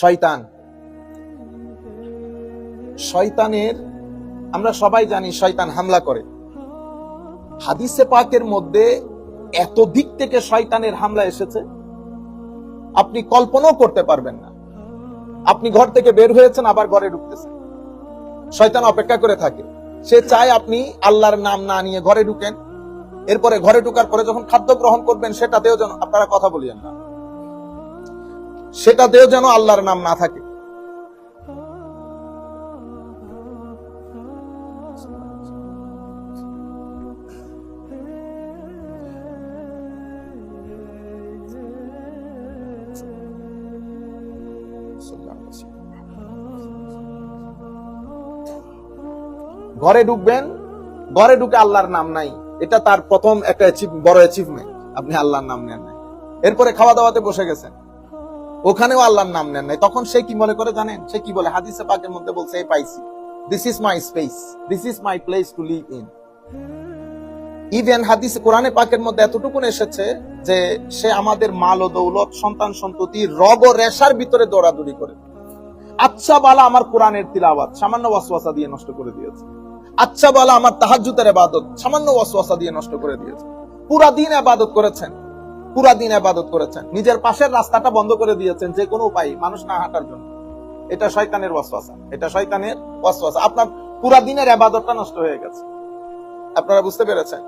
শয়তান। শয়তানের, আমরা সবাই জানি শয়তান হামলা করে। হাদিসে পাকের মধ্যে এত দিক থেকে শয়তানের হামলা এসেছে, আপনি কল্পনাও করতে পারবেন না। আপনি ঘর থেকে বের হয়েছেন, আবার ঘরে ঢুকতেছেন। শয়তান অপেক্ষা করে থাকে। সে চায় আপনি আল্লাহর নাম না নিয়ে ঘরে ঢুকেন। এরপরে ঘরে ঢুকার পরে যখন খাদ্য গ্রহণ করবেন, সেটাতেও যেন আপনারা কথা বলিয়েন না। সেটাতেও যেন আল্লাহর নাম না থাকে। ঘরে ঢুকবেন, ঘরে ঢুকে আল্লাহর নাম নাই। এটা তার প্রথম একটা বড় অ্যাচিভমেন্ট আপনি আল্লাহর নাম নেন নাই। এরপরে খাওয়া দাওয়াতে বসে গেছেন। ওখানেও আল্লাহর নাম নেন নাই। তখন সে কি মনে করে জানেন? সে কি বলে? হাদিসে পাকের মধ্যে বলছে, এই পাইছি। This is my space this is my place to live in even হাদিস কোরআনে পাকের মধ্যে এতটুকু এসেছে যে সে আমাদের মাল ও দৌলত, সন্তান সন্ততি রগ ও রেশার ভিতরে দৌড়াদৌড়ি করে। আচ্ছা বালা আমার কোরআনের তিলাওয়াত সামান্য ওয়াসওয়াসা দিয়ে নষ্ট করে দিয়েছে। আচ্ছা বালা আমার তাহাজ্জুদের ইবাদত সামান্য ওয়াসওয়াসা দিয়ে নষ্ট করে দিয়েছে। পুরা দিন ইবাদত করেছেন। পুরা দিন ইবাদত করেছেন। নিজের পাশের রাস্তাটা বন্ধ করে দিয়েছেন যে কোনো উপায়, মানুষ না হাঁটার জন্য। এটা শয়তানের ওয়াসওয়াসা। এটা শয়তানের ওয়াসওয়াসা। আপনার পুরা দিনের ইবাদতটা নষ্ট হয়ে গেছে। আপনারা বুঝতে পেরেছেন?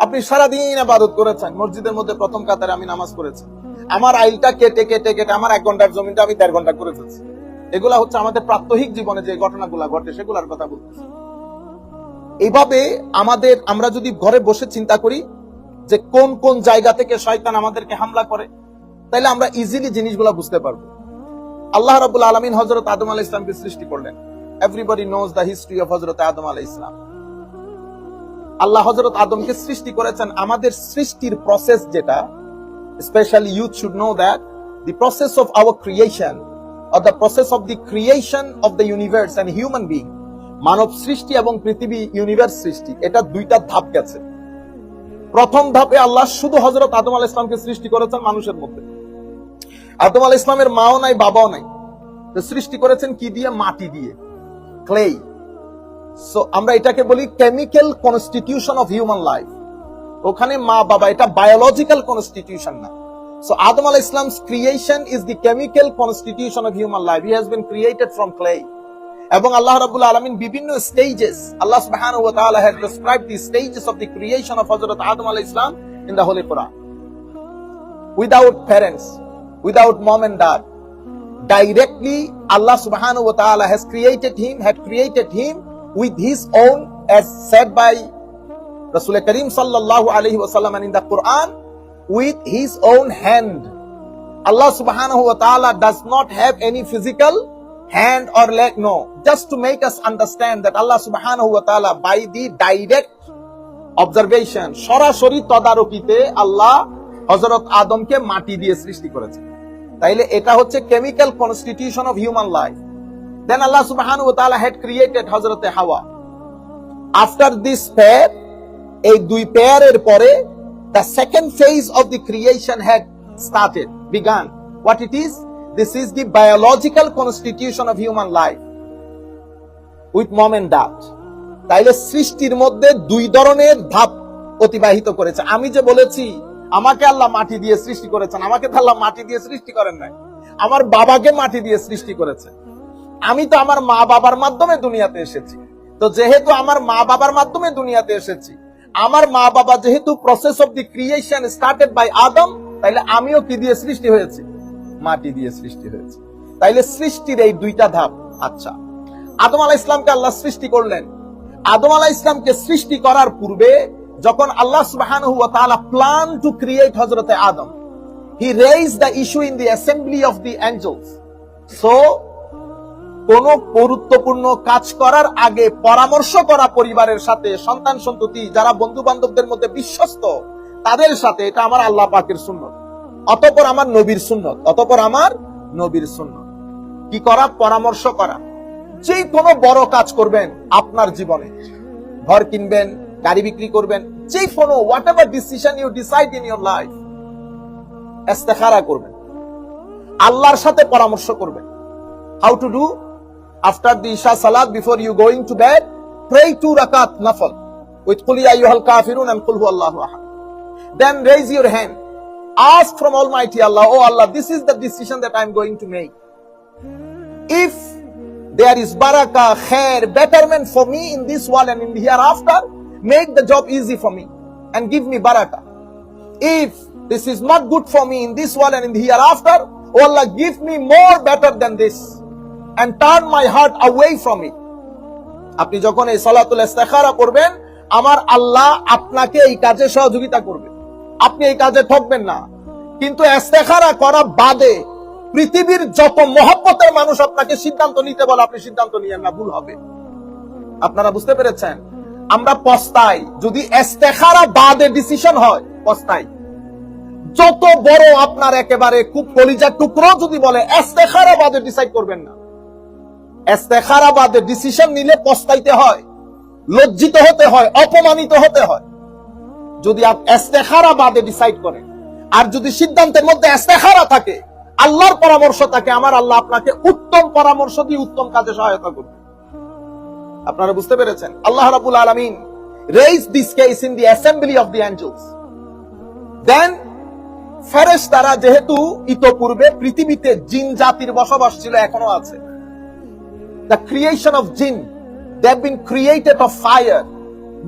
আপনি সারাদিন আবাদত করেছেন। মসজিদের মধ্যে প্রথম কাতারে আমি নামাজ পড়েছি। আমার আইলটা কেটে কেটে কেটে আমার এক ঘণ্টার জমিটা আমি দেড় ঘণ্টা করে ফেলছি। এগুলা হচ্ছে আমাদের প্রাত্যহিক জীবনে যে ঘটনাগুলা ঘটে, সেগুলার কথা বলতেছি। এইভাবে আমাদের, আমরা যদি ঘরে বসে চিন্তা করি যে কোন কোন জায়গা থেকে শয়তান আমাদেরকে হামলা করে তাহলে আমরা ইজিলি জিনিসগুলো বুঝতে পারব। আল্লাহ রাবুল আলমিন হজরত আদম আলাহ ইসলামকে সৃষ্টি করলেন। Everybody knows the history of হজরত আদম আলাহ ইসলাম আল্লাহ হজরত আদমকে সৃষ্টি করেছেন। আমাদের সৃষ্টির প্রসেস যেটা specially youth should know that the process of our creation or the process of the creation of the universe and human being মানব সৃষ্টি এবং পৃথিবী ইউনিভার্স সৃষ্টি, এটা দুইটা ধাপ গেছে। প্রথম ধাপে আল্লাহ শুধু হজরত আদম আল ইসলামকে সৃষ্টি করেছেন মানুষের মধ্যে। আদম আল ইসলামের মাও নাই, বাবাও নাই। সৃষ্টি করেছেন কি দিয়ে? মাটি দিয়ে। ক্লেই সো আমরা এটাকে বলি chemical constitution of human life ওখানে মা, বাবা, এটা বায়োলজিক্যাল কনস্টিটিউশন না। সো আদম আলাহ Islams creation is the chemical constitution of human life he has been created from clay এবং আল্লাহ রাব্বুল আলামিন বিভিন্ন স্টেজেস আল্লাহ সুবহানাহু ওয়া তাআলা has described the stages of the creation of Hazrat Adam আলাইহিস সালাম in the holy Quran without parents without mom and dad directly Allah subhanahu wa ta'ala has created him, had created him with his own, as said by Rasul Karim sallallahu alayhi wa sallam and in the Quran, with his own hand. Allah subhanahu wa ta'ala does not have any physical hand or leg, no. Just to make us understand that Allah subhanahu wa ta'ala by the direct observation, সরাসরি তদারকিতে আল্লাহ হজরত আদমকে মাটি দিয়ে সৃষ্টি করেছে তাইলে এটা হচ্ছে chemical constitution of human life then Allah সুবহানাহু ওয়া তাআলা হ্যাড ক্রিয়েটেড হযরতে হাওয়া। আফটার দিস পেয়ার এই দুই পেয়ারের পরে the second phase of the creation had started began what it is this is the biological constitution of human life with mom and dad তাইলে সৃষ্টির মধ্যে দুই ধরনের ধাপ অতিবাহিত করেছে। আমি যে বলেছি, আমাকে আল্লাহ মাটি দিয়ে সৃষ্টি করেছেন। আমাকে আল্লাহ মাটি দিয়ে সৃষ্টি করেন নাই। আমার বাবাকে মাটি দিয়ে সৃষ্টি করেছে। আমি তো আমার মা বাবার মাধ্যমে দুনিয়াতে এসেছি। তো যেহেতু আমার মা বাবার মাধ্যমে দুনিয়াতে এসেছি, আমার মা বাবা যেহেতু process of the creation started by Adam তাইলে আমিও কি দিয়ে সৃষ্টি হয়েছি? মাটি দিয়ে সৃষ্টি হয়েছে। তাইলে সৃষ্টির এই দুইটা ধাপ আচ্ছা আদম আলাহ ইসলামকে আল্লাহ সৃষ্টি করলেন। আদম আলাহ ইসলামকে সৃষ্টি করার পূর্বে যখন আল্লাহ তাআলা প্ল্যান টু ক্রিয়েট হযরতে Adam he raise the issue in the assembly of the angels so কোন গুরুত্বপূর্ণ কাজ করার আগে পরামর্শ করা পরিবারের সাথে, সন্তান সন্ততি, যারা বন্ধু বান্ধবদের মধ্যে বিশ্বস্ত, তাদের সাথে, এটা আমার আল্লাহ পাকের সুন্নত। অতপর আমার নবীর সুন্নত অতপর আমার নবীর সুন্নত। কি করা? পরামর্শ করা। যে কোনো বড় কাজ করবেন আপনার জীবনে। ঘর কিনবেন গাড়ি বিক্রি করবেন যে কোনো whatever decision you decide in your life ইস্তেখারা করবেন। আল্লাহর সাথে পরামর্শ করবেন। To do? After the Isha Salat, before you going to bed, pray two rakat nafal. With Qul ya ayyuhal kafirun and Qul huwallahu ahad. Then raise your hand. Ask from Almighty Allah, Oh Allah, this is the decision that I'm going to make. If there is barakah, khair, betterment for me in this world and in the hereafter, make the job easy for me and give me barakah. If this is not good for me in this world and in the hereafter, oh Allah, give me more better than this and turn my heart away from it. আপনি যখন এই সালাতুল ইস্তেখারা করবেন আমার আল্লাহ আপনাকে এই কাজে সহযোগিতা করবে আপনি এই কাজে ঠকবেন না। কিন্তু ইস্তেখারা করা বাদে পৃথিবীর যত মহব্বতের মানুষ আপনাকে সিদ্ধান্ত নিতে বলে, আপনি সিদ্ধান্ত নিয়েন না, ভুল হবে। আপনারা বুঝতে পেরেছেন? আমরা পস্তাই। যদি ইস্তেখারা বাদে ডিসিশন হয়, পস্তাই। যত বড় আপনার একেবারে খুব কলিজার টুকরো যদি বলে, ইস্তেখারা বাদে ডিসাইড করবেন না। ইস্তেখারা বাদে ডিসিশন নিলে পস্তাইতে হয়, লজ্জিত হতে হয়, অপমানিত হতে হয়। যদি বাদে ডিসাইড করেন আর যদি সিদ্ধান্তের মধ্যে ইস্তেখারা থাকে, আল্লাহর পরামর্শ থাকে, আমার আল্লাহ আপনাকে উত্তম পরামর্শ দিয়ে উত্তম কাজে সহায়তা করবে। আপনারা বুঝতে পেরেছেন? আল্লাহ রাবুল আলমিন raise this case in the assembly of the angels then ফেরেশ তারা যেহেতু ইতোপূর্বে পৃথিবীতে জিন জাতির বসবাস ছিল, এখনও আছে। The creation of jinn. They've been created of fire.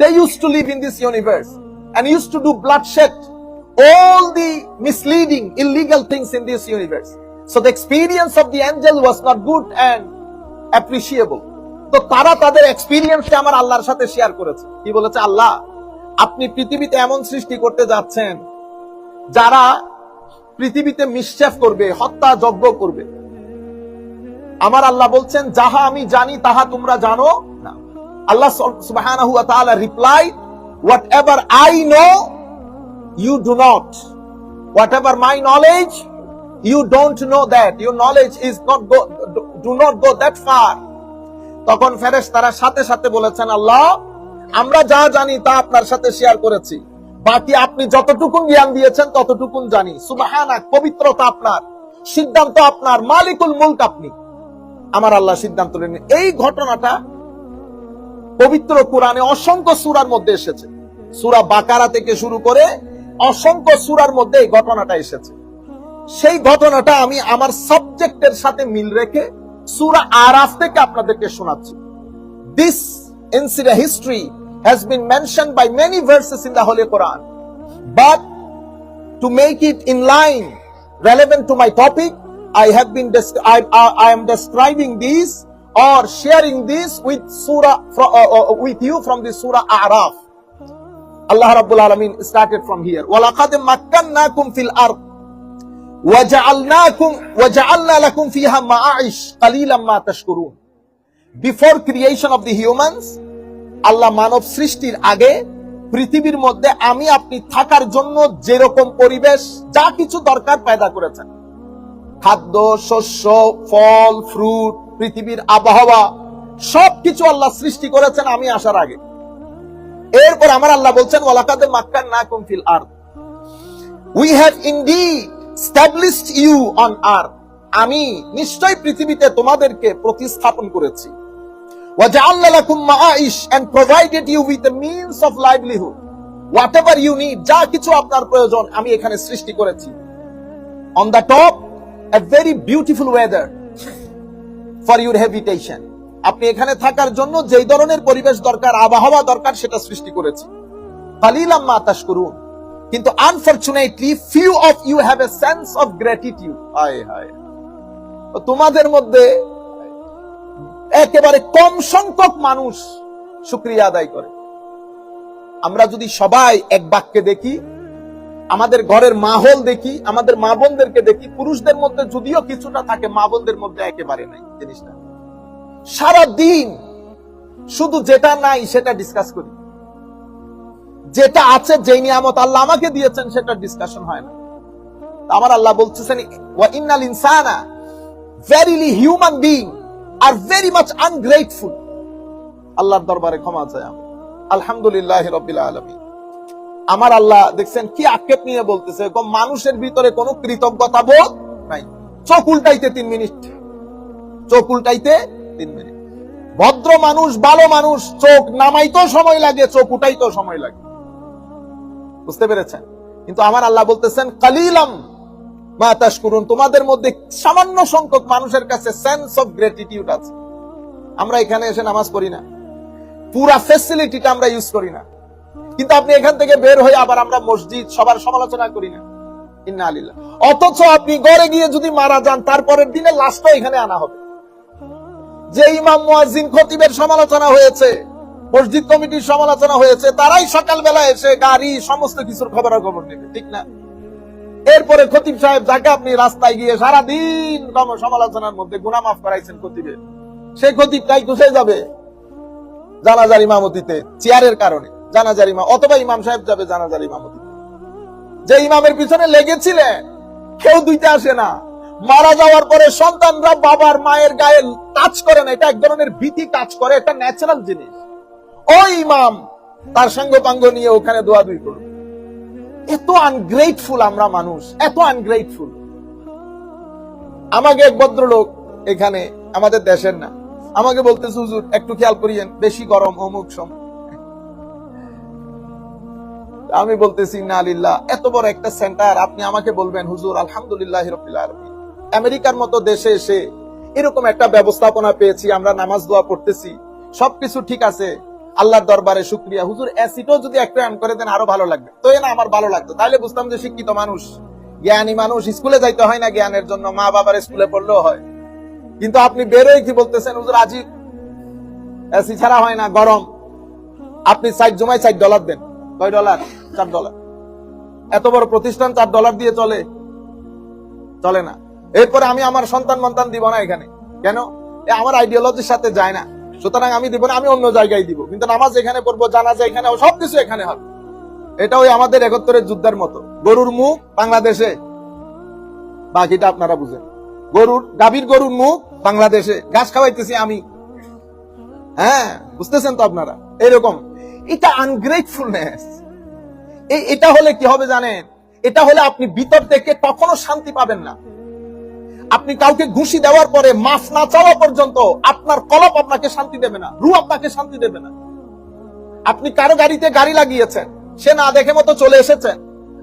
They used to live in this universe. And used to do bloodshed, all the misleading, illegal things in this universe. So the experience of the angel was not good and appreciable. তো তারা তাদের এক্সপিরিয়েন্সকে আমার আল্লাহর সাথে share করেছে কি বলেছে আল্লাহ আপনি পৃথিবীতে এমন সৃষ্টি করতে যাচ্ছেন যারা পৃথিবীতে মিসচেফ করবে হত্যা যজ্ঞ করবে আমার আল্লাহ বলছেন যাহা আমি জানি তাহা তোমরা জানো না আল্লাহ তাআলা reply whatever I know, you do not. Whatever my knowledge, you don't know that. Your knowledge is not go, do not go that far. তখন ফেরেশতারা সাথে সাথে বলেছেন, আল্লাহ, আমরা যা জানি তা আপনার সাথে শেয়ার করেছি। বাকি আপনি যতটুকুন জ্ঞান দিয়েছেন, ততটুকুন জানি। সুবহানা পবিত্রতা আপনার। সিদ্ধান্ত আপনার। মালিকুল মুলক আপনি। আমার আল্লাহ সিদ্ধান্ত নেন এই ঘটনাটা পবিত্র কোরআনে অসংখ্য সুরার মধ্যে এসেছে সুরা বাকারা থেকে শুরু করে অসংখ্য সুরার মধ্যে এই ঘটনাটা এসেছে সেই ঘটনাটা আমি আমার সাবজেক্টের সাথে মিল রেখে সুরা আরাফ থেকে আপনাদেরকে শোনাচ্ছি this incident history has been mentioned by many verses in the Holy Quran. But to make it in line, relevant to my topic, I have been, I, I, I am describing this or sharing this with surah, fro- uh, uh, with you from the surah A'raf. Allah Rabbul Alamin started from here. وَلَقَدْ مَكَّنَّاكُمْ فِي الْأَرْضِ وَجَعَلْنَاكُمْ وَجَعَلْنَا لَكُمْ فِيهَا مَعَائِشْ قَلِيلًا مَا تَشْكُرُونَ Before creation of the humans, Allah মানব সৃষ্টির আগে পৃথিবীর মধ্যে আমি আপনি থাকার জন্য যেরকম পরিবেশ যা কিছু দরকার পয়দা করেছেন খাদ্য শস্য ফল ফ্রুট পৃথিবীর আবহাওয়া, সবকিছু আল্লাহ সৃষ্টি করেছেন আমি আসার আগে। এরপর আমার আল্লাহ বলছেন, ওয়ালাকাদে মাক্কান না কুমফিল আর্থ we have indeed you on earth আমি নিশ্চয় পৃথিবীতে তোমাদেরকে প্রতিস্থাপন করেছি। আমি এখানে সৃষ্টি করেছি। On the top a very beautiful weather for your habitation. আপনি এখানে থাকার জন্য যেই ধরনের পরিবেশ দরকার, আবহাওয়া দরকার, সেটা সৃষ্টি করেছি। কালিলাম মা করুন কিন্তু unfortunately few of you have a sense of gratitude হায় হায়। তোমাদের মধ্যে একেবারে কম সংখ্যক মানুষ শুক্রিয়া আদায় করে। আমরা যদি সবাই এক বাক্যে দেখি আমাদের ঘরের মাহল দেখি, আমাদের মা বোনদেরকে দেখি, পুরুষদের মধ্যে যদিও কিছুটা থাকে, মা বোনদের মধ্যে একেবারে নাই জিনিসটা। সারা দিন শুধু যেটা নাই সেটা ডিসকাস করি। যেটা আছে, যেই নিয়ামত আল্লাহ আমাকে দিয়েছেন, সেটা ডিসকাশন হয় না। আমার আল্লাহ বলতেছেন, ওয়া ইন্নাল ইনসানা verily human being are very much ungrateful আল্লাহর দরবারে ক্ষমা চাই আলহামদুলিল্লাহ রবিল আলমী আমার আল্লাহ দেখছেন, কি আক্ষেপ নিয়ে বলতেছে? মানুষের ভিতরে কোনো কৃতজ্ঞতা বোধ নাই। চোখ উল্টাইতে তিন মিনিট। চোখ উল্টাইতে তিন মিনিট। ভদ্র মানুষ, ভালো মানুষ, চোখ নামাইতেও সময় লাগে, চোখ উঠাইতেও সময় লাগে। বুঝতে পেরেছেন? কিন্তু আমার আল্লাহ বলতেছেন, কালিলাম মা তাস করুন তোমাদের মধ্যে সামান্য সংখ্যক মানুষের কাছে সেন্স অফ গ্রেটিটিউড আছে। আমরা এখানে এসে নামাজ পড়ি না। পুরা ফেসিলিটিটা আমরা ইউজ করি না। কিন্তু আপনি এখান থেকে বের হয়ে আবার আমরা মসজিদ সবার সমালোচনা করি না। অথচ আপনি গড়ে গিয়ে যদি মারা যান, তারপরের দিনে লাশটা এখানে আনা হবে। যে ইমাম মুয়াজ্জিন খতিবের সমালোচনা হয়েছে, মসজিদ কমিটির সমালোচনা হয়েছে, তারাই সকালবেলা এসে গাড়ি, সমস্ত কিছুর খবর খবর নেবে, ঠিক না? এরপরে খতিব সাহেব যাকে আপনি রাস্তায় গিয়ে সারাদিন কম- সমালোচনার মধ্যে গুনা মাফ করাইছেন খতিবে সেই খতিবটাই ঘুষে যাবে জানাজার ইমামতিতে, চেয়ারের কারণে। জানাজার ইমাম, অথবা ইমাম সাহেব যাবে জানাজার ইমামতিতে যে ইমামের পিছনে লেগেছিলেন কেউ দুইতে আসে না। মারা যাওয়ার পরে সন্তানরা বাবার মায়ের গায়ে টাচ করে না, এটা এক ধরনের ভীতি কাজ করে, এটা ন্যাচারাল জিনিস। ওই ইমাম, তার সঙ্গ পাঙ্গ নিয়ে ওখানে দোয়া দুই করুন এত আনগ্রেটফুল আমরা মানুষ, এত আনগ্রেটফুল আমাকে এক ভদ্রলোক এখানে, আমাদের দেশের না, আমাকে বলতেছে, হুজুর, একটু খেয়াল করিয়েন, বেশি গরম, অমুক সম আমি বলতেছি না আলিল্লাহ এত বড় একটা সেন্টার, আপনি আমাকে বলবেন, হুজুর, আলহামদুলিল্লাহ আমেরিকার মতো দেশে এসে এরকম একটা ব্যবস্থাপনা পেয়েছি, আমরা নামাজ দোয়া পড়তেছি, সবকিছু ঠিক আছে, আল্লাহর দরবারে শুক্রিয়া। হুজুর, অ্যাসিডও যদি একটু অ্যান করে দেন, আরও ভালো লাগবে। তো এ না, আমার ভালো লাগতো। তাহলে বুঝতাম যে শিক্ষিত মানুষ, জ্ঞানী মানুষ, স্কুলে যাইতে হয় না জ্ঞানের জন্য, মা বাবার স্কুলে পড়লেও হয়। কিন্তু আপনি বেরোয় কি বলতেছেন, হুজুর, আজি এসি ছাড়া হয় না, গরম। আপনি সাইড, জমায় সাইড ডলার দেন। কয় ডলার? চার ডলার। এত বড় প্রতিষ্ঠান চার ডলার দিয়ে চলে। চলে না। এরপরে আমি আমার সন্তান মন্তান দিব না এখানে। কেন? আমার আইডিওলজির সাথে যায় না। সুতরাং আমি দিব না, আমি অন্য জায়গায় দিব। কিন্তু নামাজ এখানে পড়ব, জানাজা এখানে সবকিছু এখানে হবে। এটা ওই আমাদের একত্তরের যুদ্ধের মতো। গরুর মুখ বাংলাদেশে। বাকিটা আপনারা বুঝেন। গরুর, গাভীর গরুর মুখ বাংলাদেশে। ঘাস খাওয়াইতেছি আমি। হ্যাঁ বুঝতেছেন তো আপনারা? এরকম এটা আনগ্রেটফুলনেস এই এটা হলে কি হবে জানেন? এটা হলে আপনি ভিতর থেকে কখনো শান্তি পাবেন না। আপনি কাউকে ঘুষি দেওয়ার পরে, মাফ না চাওয়া পর্যন্ত আপনার কলপ আপনাকে শান্তি দেবে না রু আপনাকে শান্তি দেবে না। আপনি কারও গাড়িতে গাড়ি লাগিয়েছেন, সে না দেখে মতো চলে এসেছেন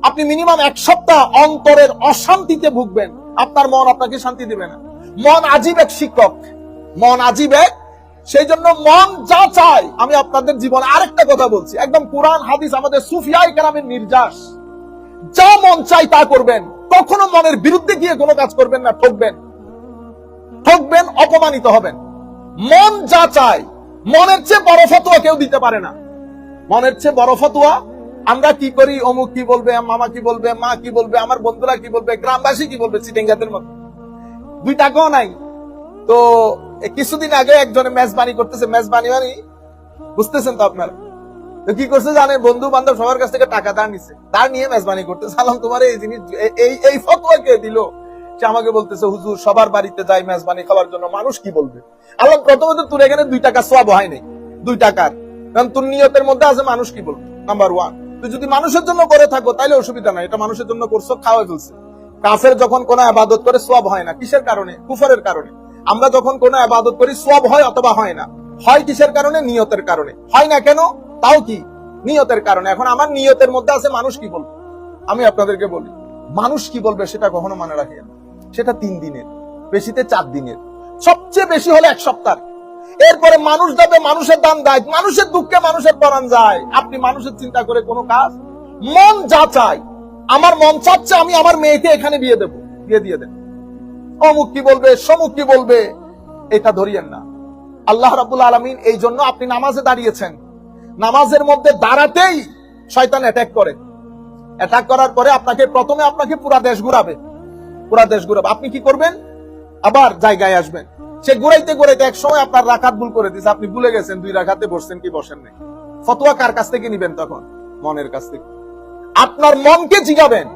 আপনি মিনিমাম এক সপ্তাহ অন্তরের অশান্তিতে ভুগবেন, আপনার মন আপনাকে শান্তি দেবে না। মন আজীব এক শিক্ষক, মন আজীব এক সেই জন্য মন যা চায়, আমি আপনাদের জীবনে আরেকটা কথা বলছি। একদম কোরআন, হাদিস, আমাদের সুফিয়াই কেরামের নির্যাস। যা মন চাই তা করবেন। কখনো মনের বিরুদ্ধে গিয়ে কোনো কাজ করবেন না, ঠকবেন। ঠকবেন, অপমানিত হবেন। মন যা চায়, মনের চেয়ে বড় ফতোয়া কেউ দিতে পারে না। মনের চেয়ে বড় ফতোয়া, আমরা কি করি? অমুক কি বলবে, মামা কি বলবে, মা কি বলবে, আমার বন্ধুরা কি বলবে, গ্রামবাসী কি বলবে চিটেঙ্গাতের মতো দুই টাকাও নাই। তো কিছুদিন আগে একজনে মেজবানি করতেছে, মেজবানি মানে বুঝতেছেন তো আপনারা? তো কি করছে জানেন বন্ধু বান্ধব সবার কাছ থেকে টাকা ধার নিছে। ধার নিয়ে মেজবানি করতে সালাম, তোমার এই জিনিস এই এই ফতোয়া কে দিল? সে আমাকে বলতেছে, হুজুর, সবার বাড়িতে যাই মেজবানি খাওয়ার জন্য, মানুষ কি বলবে? আল্লাহ প্রথমত, তোর এখানে দুই টাকা সব হয় নাই, দুই টাকার কারণ তোর নিয়তের মধ্যে আছে মানুষ কি বলবে? নাম্বার ওয়ান তুই যদি মানুষের জন্য করে থাকো তাহলে অসুবিধা নাই। এটা মানুষের জন্য করছ খাওয়া ফেলছে। কাফের যখন কোন আবাদত করে সব হয় না। কিসের কারণে? কুফরের কারণে। আমরা যখন কোন আবাদত করি সব হয় অথবা হয় না। হয় কিসের কারণে? নিয়তের কারণে। হয় না কেন? তাও কি? নিয়তের কারণে। এখন আমার নিয়তের মধ্যে আছে মানুষ কি বলবে? আমি আপনাদেরকে বলি, মানুষ কি বলবে সেটা কখনো মনে রাখি না। সেটা তিন দিনের, বেশিতে চার দিনের। সবচেয়ে বেশি হলে এক সপ্তাহ। এরপরে মানুষ যাবে, মানুষের দান দেয়, মানুষের দুঃখে মানুষের পরাণ যায়। আপনি মানুষের চিন্তা করে কোনো কাজ? মন যা চায়, আমার মন চাচ্ছে, আমি আমার মেয়েকে এখানে বিয়ে দেবো, বিয়ে দিয়ে দেন অমুক কি বলবে, সমুক কি বলবে, এটা ধরিয়েন না। আল্লাহ রাবুল আলমিন এই জন্য আপনি নামাজে দাঁড়িয়েছেন। নামাজের মধ্যে দাঁড়াতেই শয়তান অ্যাটাক করে। অ্যাটাক করার পরে আপনাকে প্রথমে আপনাকে পুরা দেশ ঘুরাবে। পুরা দেশ ঘুরাবে। আপনি কি করবেন? আবার জায়গায় আসবেন। সে ঘুরাইতে ঘুরাইতে এক সময় আপনার রাখাত ভুল করে দিচ্ছে আপনি ভুলে গেছেন, দুই রাখাতে বসছেন কি বসেন নাই। ফতোয়া কার কাছ থেকে নিবেন তখন? মনের কাছ থেকে। আপনার মনকে জিগাবেন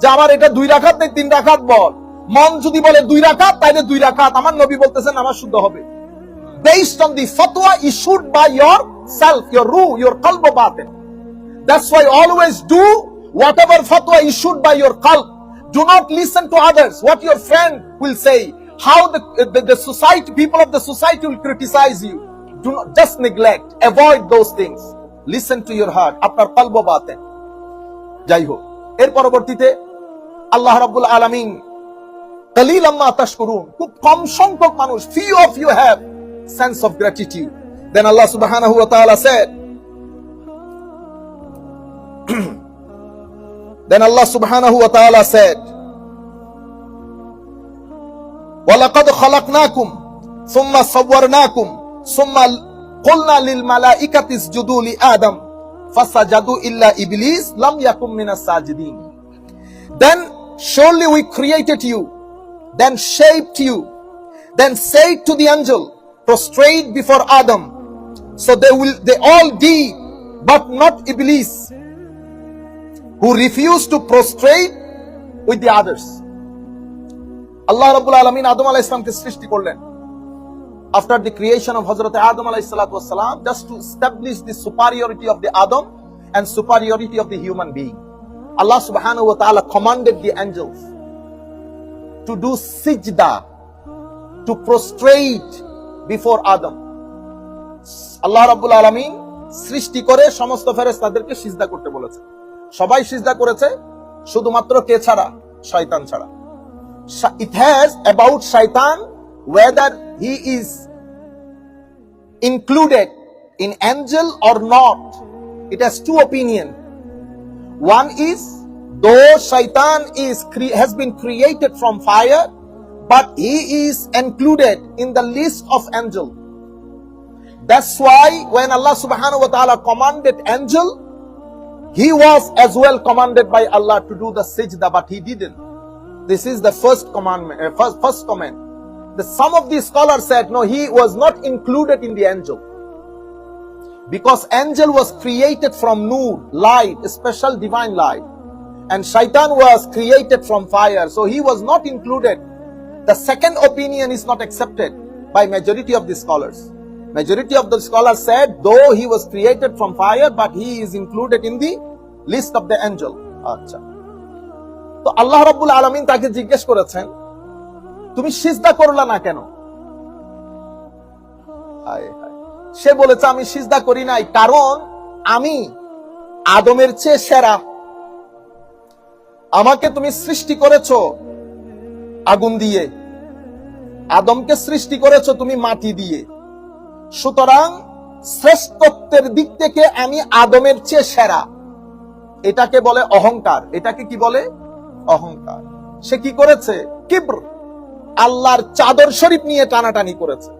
যে আমার এটা দুই রাখাত নেই, তিন রাখাত বল। মন যদি বলে দুই রাখাত তাইলে দুই রাখাত আমার নবী বলতেছেন আমার শুদ্ধ হবে based on the fatwa issued by yourself, your ruh, your qalb batin. That's why always do whatever fatwa issued by your qalb. Do not listen to others, what your friend will say, how the, the, the society, people of the society will criticize you. Do not just neglect, avoid those things. Listen to your heart. আপনার কলব বাতেন যাই হোক এর পরবর্তীতে আল্লাহ রাব্বুল আলামিন কালিল আম্মা তাশকুরুন খুব কম সংখ্যক মানুষ few of you have sense of gratitude then Allah subhanahu wa ta'ala said then Allah subhanahu wa ta'ala said ولقد خلقناكم ثم صورناكم ثم قلنا للملائكة اسجدوا لآدم فسجدوا إلا إبليس لم يكن من الساجدين Then surely we created you, then shaped you, then said to the angel, prostrate before Adam. So they will they all did, but not Iblis, who refused to prostrate with the others. আল্লাহ রাব্বুল আলামিন আদম আলাইহিস সালামকে সৃষ্টি করলেন after the creation of Hazrat Adam alayhi salatu wasalam, just to establish the superiority of the Adam and superiority of the human being. Allah subhanahu wa ta'ala commanded the angels to do sijda, to prostrate before Adam. আল্লাহ রাব্বুল আলামিন সৃষ্টি করে সমস্ত ফেরেশতাদেরকে সিজদা করতে বলেছে সবাই সিজদা করেছে শুধুমাত্র কে ছাড়া শয়তান ছাড়া it has about shaitan whether he is included in angel or not it has two opinion one is though shaitan is has been created from fire but he is included in the list of angel. That's why when allah subhanahu wa ta'ala commanded angel he was as well commanded by allah to do the sajda but he didn't. This is the first commandment, uh, first, first command. The some of the scholars said no, he was not included in the angel. Because angel was created from nur, light, special divine light, and shaitan was created from fire, so he was not included. The second opinion is not accepted by majority of the scholars. Majority of the scholars said though he was created from fire, but he is included in the list of the angel. আচ্ছা তো আল্লাহ রাব্বুল আলামিন তাকে জিজ্ঞেস করেছেন তুমি সিজদা করলা না কেন হায় হায়। সে বলেছে আমি সিজদা করি নাই কারণ আমি আদমের চেয়ে সেরা আমাকে তুমি সৃষ্টি করেছ আগুন দিয়ে। আদমকে সৃষ্টি করেছ তুমি মাটি দিয়ে। সুতরাং শ্রেষ্ঠত্বের দিক থেকে আমি আদমের চেয়ে সেরা। এটাকে বলে অহংকার। এটাকে কি বলে? অহংকার। সে কি করেছে? কিব্র। আল্লাহর চাদর শরীফ নিয়ে টানাটানি করেছে।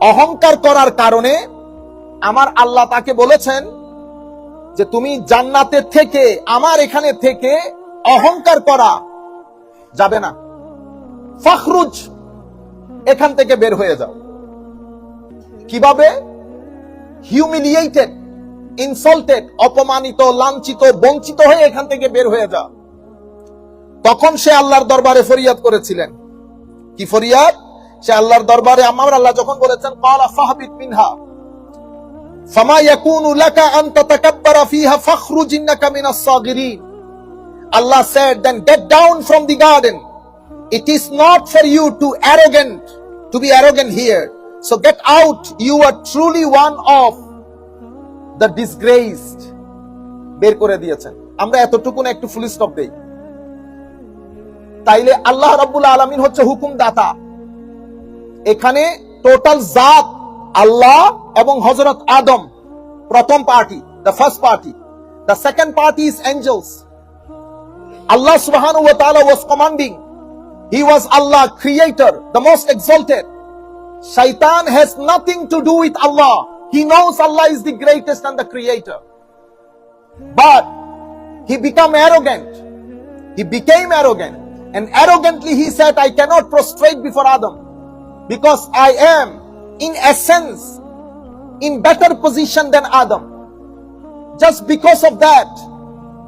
অহংকার করার কারণে আমার আল্লাহ তাকে বলেছেন যে তুমি জান্নাতে থেকে, আমার এখানে থেকে অহংকার করা যাবে না। ফখরুজ, এখান থেকে বের হয়ে যাও। কীভাবে? হিউমিলিয়েটেড ইনসল্টেড অপমানিত, লাঞ্ছিত, বঞ্চিত হয়ে এখান থেকে বের হয়ে যা তখন সে আল্লাহর দরবারে ফরিয়াদ করেছিলেন। কি ফরিয়াদ? সে আল্লাহর দরবারে, আমার আল্লাহ যখন বলেছেন, ক্বালা ফাহবিত মিনহা ফামা ইয়াকুনু লাকা আন তাতাকাব্বারা ফিহা ফাখরুজ ইন্নাকা মিনাস সাগিরিন Allah said then get down from the garden it is not for you to arrogant to be arrogant here so get out you are truly one of the disgraced বের করে দিয়েছেন আমরা এতটুকুন একটু ফুল স্টপ দেই তাইলে আল্লাহ রাব্বুল আলামিন হচ্ছে হুকুম দাতা এখানে টোটাল জাত আল্লাহ এবং হযরত আদম প্রথম party the first party the second party is angels Allah subhanahu wa ta'ala was commanding. He was Allah, creator, the most exalted. Shaitan has nothing to do with Allah. He knows Allah is the greatest and the creator. But he became arrogant. He became arrogant. And arrogantly he said, I cannot prostrate before Adam because I am in essence in better position than Adam. Just because of that,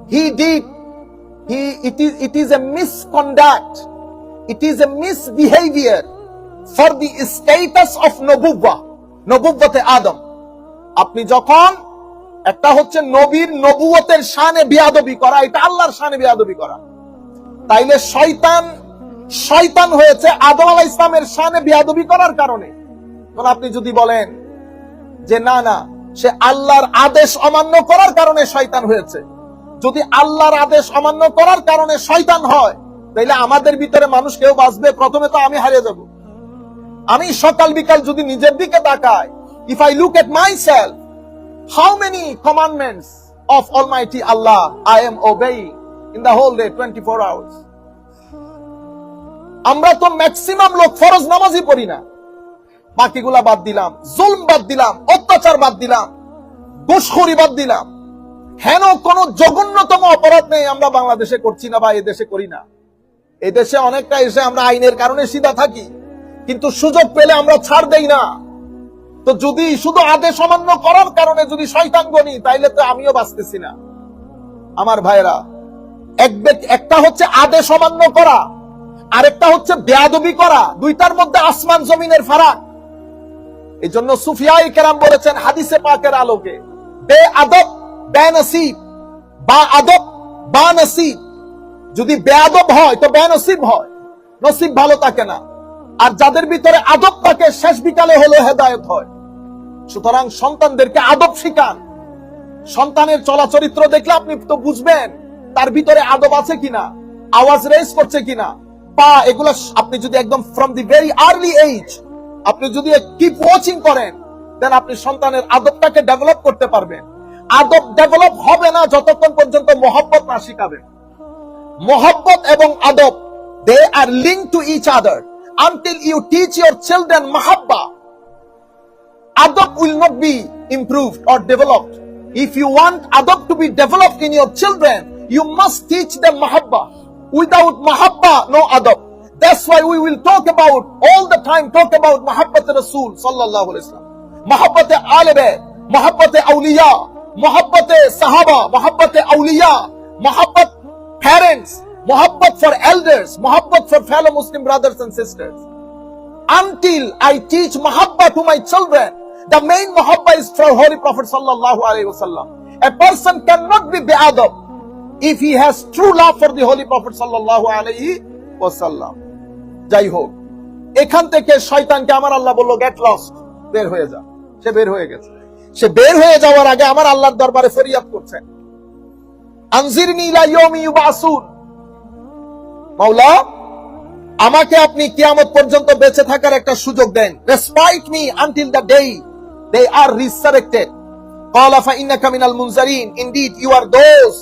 he did he it is it is a misconduct. It is a misbehavior for the status of নবুব্বা নবুব্বতে Adam আপনি যখন একটা হচ্ছে নবীর নবুয়তের শানে বিয়াদবি করা এটা আল্লাহর শানে বিয়াদবি করা তাইলে শয়তান শয়তান হয়েছে আদম আলাহ ইসলামের শানে বিয়াদবি করার কারণে। আপনি যদি বলেন যে না না, সে আল্লাহর আদেশ অমান্য করার কারণে শয়তান হয়েছে। যদি আল্লাহর আদেশ অমান্য করার কারণে শয়তান হয়, তাইলে আমাদের ভিতরে মানুষ কেউ বাঁচবে? প্রথমে তো আমি হারিয়ে যাব। আমি সকাল বিকাল যদি নিজের দিকে তাকাই if I look at myself how many commandments of all almighty Allah I am obeying in the whole day twenty four hours আমরা তো ম্যাক্সিমাম লোক ফরজ নামাজই পড়ি না। বাকিগুলা বাদ দিলাম, জুলম বাদ দিলাম, অত্যাচার বাদ দিলাম ঘুষখড়ি বাদ দিলাম। হেন কোন জঘন্যতম অপরাধ নেই আমরা বাংলাদেশে করছি না বা এদেশে করি না। এদেশে অনেকটা এসে আমরা আইনের কারণে সিধা থাকি, কিন্তু সুযোগ পেলে আমরা ছাড় দেই না। তো যদি শুধু আদেশ অমান্য করার কারণে যদি শয়তান গনি, তাইলে তো আমিও বাঁচতেছি না। আমার ভাইরা এক একটা হচ্ছে আদেশ অমান্য করা, আরেকটা হচ্ছে বেয়াদবি করা, দুইটার মধ্যে আসমান জমিনের ফারাক। এই জন্য সুফিয়াই কেরাম বলেছেন হাদিসে পাকের আলোকে, বে আদব, বে নসিব, বা আদব, বা নসিব। যদি বেয়াদব হয়, তো বেনসিব হয়। নসিব ভালো থাকে না। আর যাদের ভিতরে আদব থাকে, শেষ বিকালে হলো হেদায়ত হয়। সুতরাং সন্তানদেরকে আদব শিখান। সন্তানের চলাচরিত্র দেখলে আপনি তো বুঝবেন, তার ভিতরে আদব আছে কিনা, আওয়াজ রেজ করছে কিনা। পা, এগুলো আপনি যদি একদম from the very early age আপনি যদি কিপ ওয়াচিং করেন দেন আপনি সন্তানের আদবটাকে ডেভেলপ করতে পারবেন আদব ডেভেলপ হবে না যতক্ষণ পর্যন্ত মোহব্বত না শিখাবেন মোহব্বত এবং আদব they are link to each other until you teach your children মাহাব্বা adab will not be improved or developed. If you want adab to be developed in your children, you must teach them mahabba. Without mahabba, no adab. That's why we will talk about all the time talk about mahabbat Rasul sallallahu alaihi wasallam. Mahabbat alibe, mahabbat awliya, mahabbat sahaba, mahabbat awliya, mahabbat parents, mahabbat for elders, mahabbat for fellow Muslim brothers and sisters until I teach mahabba to my children. The main mahabba is for Holy Prophet sallallahu alaihi wasallam. A person cannot be be'adab if he has true love for the Holy Prophet sallallahu alaihi wasallam. যাই হোক এখান থেকে শয়তানকে আমার আল্লাহ বললো get lost বের হয়ে যা সে বের হয়ে গেছে সে বের হয়ে যাওয়ার আগে আমার আল্লাহর দরবারে ফরিয়াদ করছেন আনজিরনি ইলা ইয়াউমি ইউবাসুন মাওলা আমাকে আপনি কিয়ামত পর্যন্ত বেঁচে থাকার একটা সুযোগ দেন respite me until the day they are resurrected قال فإنك من المنذرين indeed you are those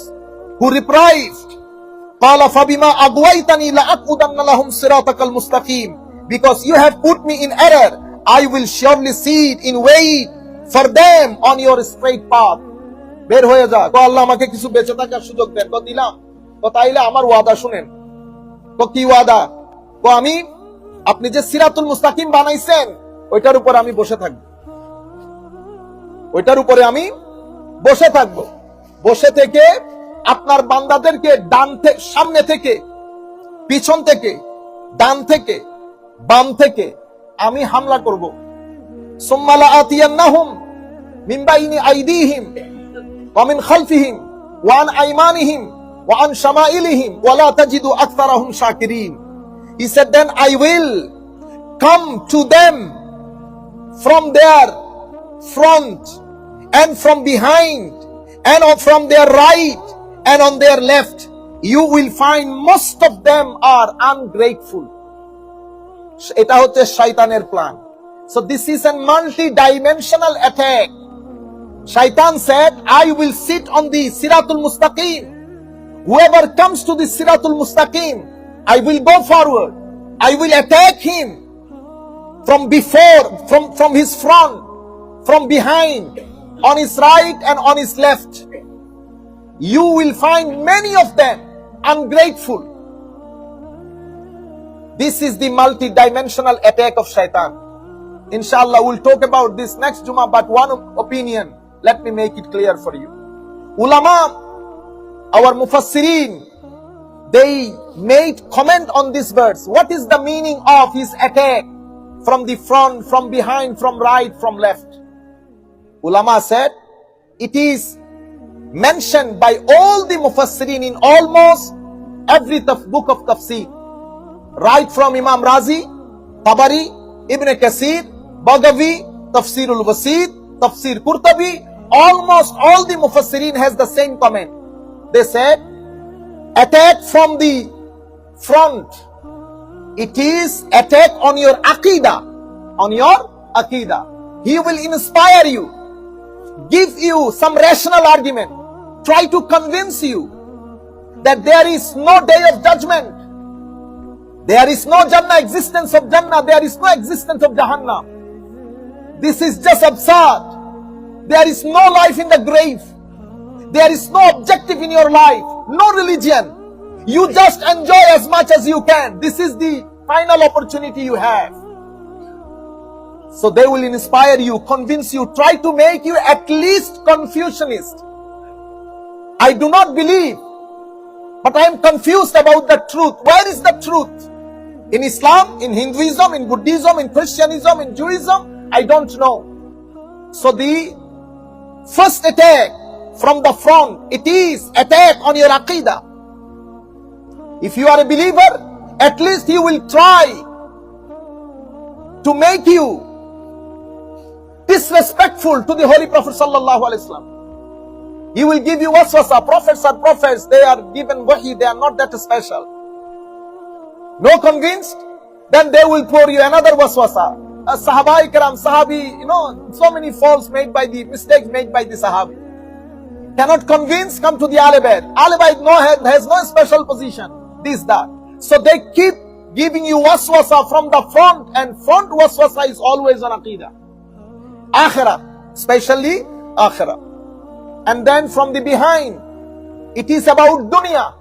who deprived Qala fabima agwaytani la'aqudanna lahum siratakal mustaqim. Because you have put me in error, I will surely see it in way for them on your straight path. বের হয়ে যা তো আল্লাহ আমাকে কিছু বেঁচে থাকার সুযোগ দেন তো দিলাম তো তাইলে আমার ওয়াদা শুনেন তো কি ওয়াদা তো আমি আপনি যে সিরাতুল মুস্তাকিম বানাইছেন ওইটার উপরে আমি বসে থাকব ওইটার উপরে আমি বসে থাকব বসে থেকে আপনার বান্দাদেরকে ডান থেকে সামনে থেকে পিছন থেকে ডান থেকে বাম থেকে আমি হামলা করব। সুম্মালা আতিয়ান্নাহুম মিন বাইনি আইদিহিম ওয়া মিন খালফিহিম ওয়া আন আইমানিহিম ওয়া আন শামাইলিহিম ওয়া লা তাজিদু আকতারাহুম শাকিরিন। He said, Then I will come to them from their front and from behind and from their right and on their left. You will find most of them are ungrateful. এটা হচ্ছে শয়তানের plan So this is a multi-dimensional attack. Shaitan said, I will sit on the Siratul Mustaqim. Whoever comes to the Siratul Mustaqim, I will go forward. I will attack him from before, from, from his front, from behind, on his right and on his left. You will find many of them ungrateful. This is the multi-dimensional attack of shaitan. Inshallah, we'll talk about this next Juma, but one opinion, let me make it clear for you. Ulama, our mufassirin, they made comment on this verse. What is the meaning of his attack? From the front, from behind, from right, from left. Ulama said, it is mentioned by all the mufassirin in almost every book of tafsir. right from Imam Razi, Tabari, Ibn Kasir, Bagavi, Tafsirul Wasid, Tafsir Qurtabi, almost all the Mufassirin has the same comment. They said, attack from the front. It is attack on your Aqidah, on your Aqidah. He will inspire you, give you some rational argument, try to convince you that there is no day of judgment. There is no Jannah existence of Jannah. There is no existence of Jahannam. This is just absurd. There is no life in the grave. There is no objective in your life. No religion. You just enjoy as much as you can. This is the final opportunity you have. So they will inspire you, convince you, try to make you at least Confucianist. I do not believe but I am confused about the truth. Where is the truth? In Islam, in Hinduism, in Buddhism, in Christianism, in Judaism, I don't know. So the first attack from the front, it is attack on your aqidah. If you are a believer, at least he will try to make you disrespectful to the Holy Prophet sallallahu alaihi wasallam. He will give you waswasa. Prophets are prophets. They are given wahi. They are not that special. No convinced? Then they will pour you another waswasa. A Sahaba ikram, Sahabi, you know, so many faults made by the mistakes made by the Sahabi. Cannot convince, come to the Alibad. Alibad no, has no special position. This, that. So they keep giving you waswasa from the front and front waswasa is always on Aqidah. Akhirah. Especially Akhirah and then from the behind. It is about dunya.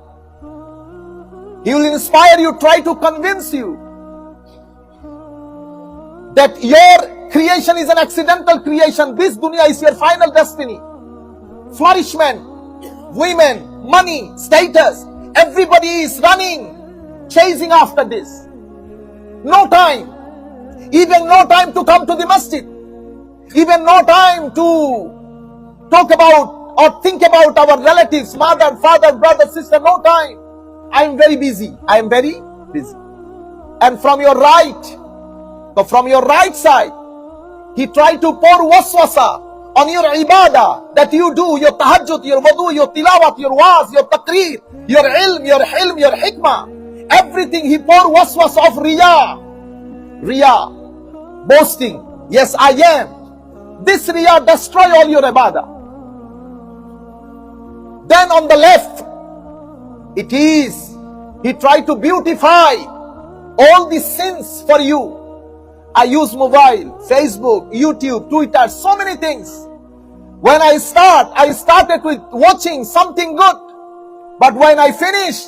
He will inspire you, try to convince you that your creation is an accidental creation. This dunya is your final destiny. Flourishment, women, money, status, everybody is running, chasing after this. No time. Even no time to come to the masjid. Even no time to talk about or think about our relatives, mother, father, brother, sister, no time. I am very busy. I am very busy. And from your right, so from your right side, he tried to pour waswasa on your ibadah that you do, your tahajjud, your wudu, your tilawat, your waz, your taqreer, your ilm, your hilm, your hikmah. Everything he pour waswasa of riyah. Riyah. Boasting. Yes, I am. This riyah destroy all your ibadah. Then on the left, it is, he tried to beautify all the sins for you. I use mobile, Facebook, YouTube, Twitter, so many things. When I start, I started with watching something good. But when I finish,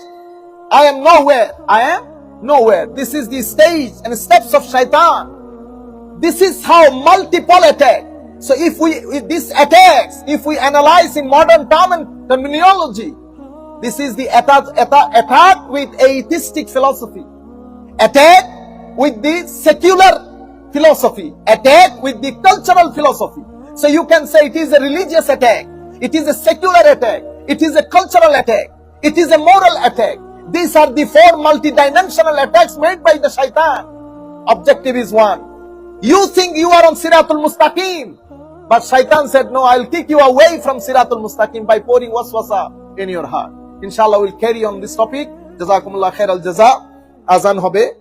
I am nowhere. I am nowhere. This is the stage and steps of shaitan. This is how multiple attack. So if we, if this attacks, if we analyze in modern term and terminology, this is the attack, attack, attack with atheistic philosophy. Attack with the secular philosophy. Attack with the cultural philosophy. So you can say it is a religious attack. It is a secular attack. It is a cultural attack. It is a moral attack. These are the four multidimensional attacks made by the shaitan. Objective is one. You think you are on Siratul Mustaqim. But shaitan said, no, I'll kick you away from Siratul Mustaqim by pouring waswasa in your heart. Inshallah, we'll carry on this topic. Jazakumullah khair al-jaza. Azan hobe.